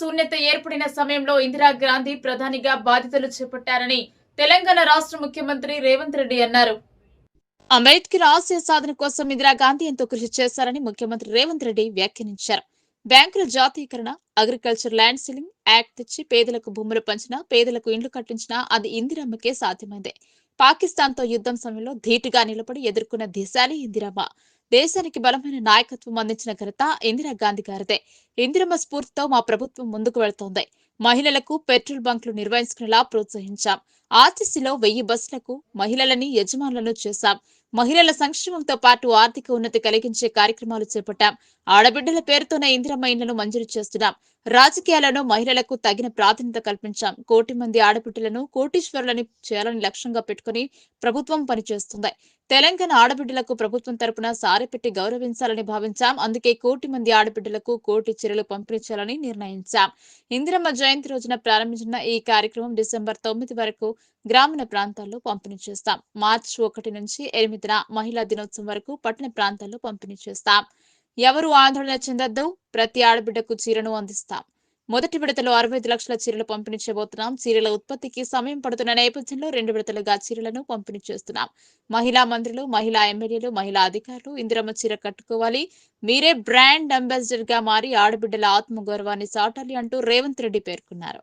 శూన్యత ఏర్పడిన సమయంలో ఇందిరాగాంధీ ప్రధానిగా బాధ్యతలు చేపట్టారని తెలంగాణ రాష్ట్ర ముఖ్యమంత్రి రేవంత్ రెడ్డి అన్నారు. అంబేద్కర్ ఆశయ సాధన కోసం ఇందిరాగాంధీ ఎంతో కృషి చేశారని ముఖ్యమంత్రి రేవంత్ రెడ్డి వ్యాఖ్యానించారు. బ్యాంకుల జాతీయకరణ అగ్రికల్చర్ ల్యాండ్ సీలింగ్ యాక్ట్ తెచ్చి పేదలకు భూములు పంచినా పేదలకు ఇండ్లు కట్టించినా అది ఇందిరమ్మకే సాధ్యమైంది. పాకిస్తాన్తో యుద్ధం సమయంలో ధీటుగా నిలబడి ఎదుర్కొన్న దిశాలి ఇందిరమ్మ. దేశానికి బలమైన నాయకత్వం అందించిన ఘనత ఇందిరాగాంధీ గారిదే. ఇందిరమ్మ స్ఫూర్తితో మా ప్రభుత్వం ముందుకు వెళ్తోంది. మహిళలకు పెట్రోల్ బంక్లు నిర్వహించుకునేలా ప్రోత్సహించాం. ఆర్టీసీలో వెయ్యి బస్సులకు మహిళలని యజమానులను చేశాం. మహిళల సంక్షేమంతో పాటు ఆర్థిక ఉన్నతి కలిగించే కార్యక్రమాలు చేపట్టాం. ఆడబిడ్డల పేరుతోనే ఇందిరమ్మ ఇండ్లను మంజూరు చేస్తున్నాం. రాజకీయాలను మహిళలకు తగిన ప్రాధాన్యత కల్పించాం. కోటి మంది ఆడబిడ్డలను కోటీశ్వరులని చేయాలని లక్ష్యంగా పెట్టుకుని ప్రభుత్వం పనిచేస్తుంది. తెలంగాణ ఆడబిడ్డలకు ప్రభుత్వం తరపున సారె పెట్టి గౌరవించాలని భావించాం. అందుకే కోటి మంది ఆడబిడ్డలకు కోటి చీరలు పంపిణీ చేయాలని నిర్ణయించాం. ఇందిరమ్మ జయంతి రోజున ప్రారంభించిన ఈ కార్యక్రమం డిసెంబర్ తొమ్మిది వరకు గ్రామీణ ప్రాంతాల్లో పంపిణీ చేస్తాం. మార్చి ఒకటి నుంచి ఎనిమిదిన మహిళా దినోత్సవం వరకు పట్టణ ప్రాంతాల్లో పంపిణీ చేస్తాం. ఎవరు ఆందోళన చెందొద్దు ప్రతి ఆడబిడ్డకు చీరను అందిస్తాం. మొదటి విడతలో అరవై ఐదు లక్షల చీరలు పంపిణీ చేయబోతున్నాం. చీరల ఉత్పత్తికి సమయం పడుతున్న నేపథ్యంలో రెండు విడతలుగా చీరలను పంపిణీ చేస్తున్నాం. మహిళా మంత్రులు మహిళా ఎమ్మెల్యేలు మహిళా అధికారులు ఇందిరమ్మ చీర కట్టుకోవాలి. మీరే బ్రాండ్ అంబాసిడర్గా మారి ఆడబిడ్డల ఆత్మగౌరవాన్ని సాటాలి అంటూ రేవంత్ రెడ్డి పేర్కొన్నారు.